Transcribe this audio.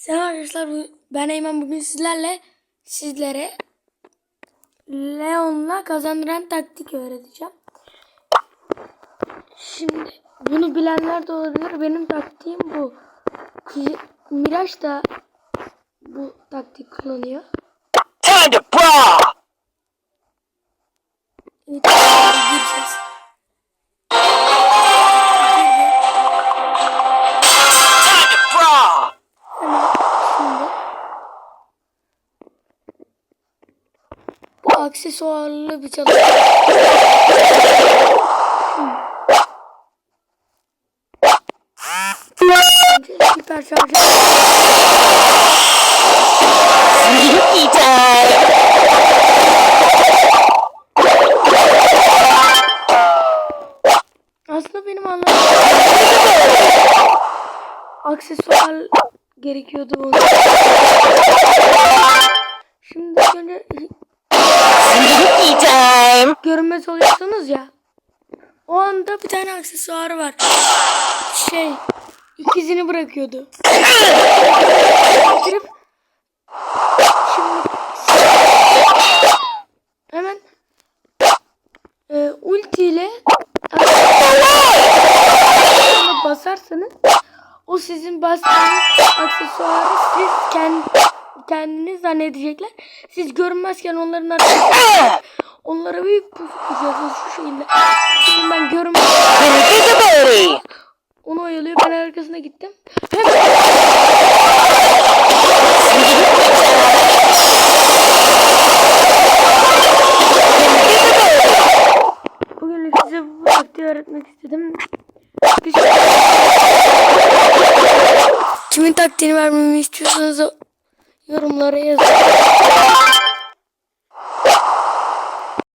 Selam arkadaşlar. Ben Eymen. Bugün sizlerle sizlere Leon'la kazandıran taktik öğreteceğim. Şimdi bunu bilenler de olabilir. Benim taktiğim bu. Miraç da bu taktik kullanıyor. Time to brawl! Aksesuarlı bir çalışma. Süper şarjı. Sneaky time! Aslında benim anladığım aksesuar gerekiyordu bunu. Görünmez oluyorsunuz ya. O anda bir tane aksesuarı var. Şey, ikizini bırakıyordu. Getirip şimdi hemen e, ulti ile basarsanız o sizin bastığınız aksesuarı siz kendi kendiniz zannedecekler. Siz görünmezken onların arkasında onlara bir puf yapacaksınız şu şekilde. Şimdi ben Invisibility! onu oyalıyor. Ben arkasına gittim. Bugün size bu taktiği öğretmek istedim. Kimin taktiğini vermemi istiyorsanız yorumlara yazın.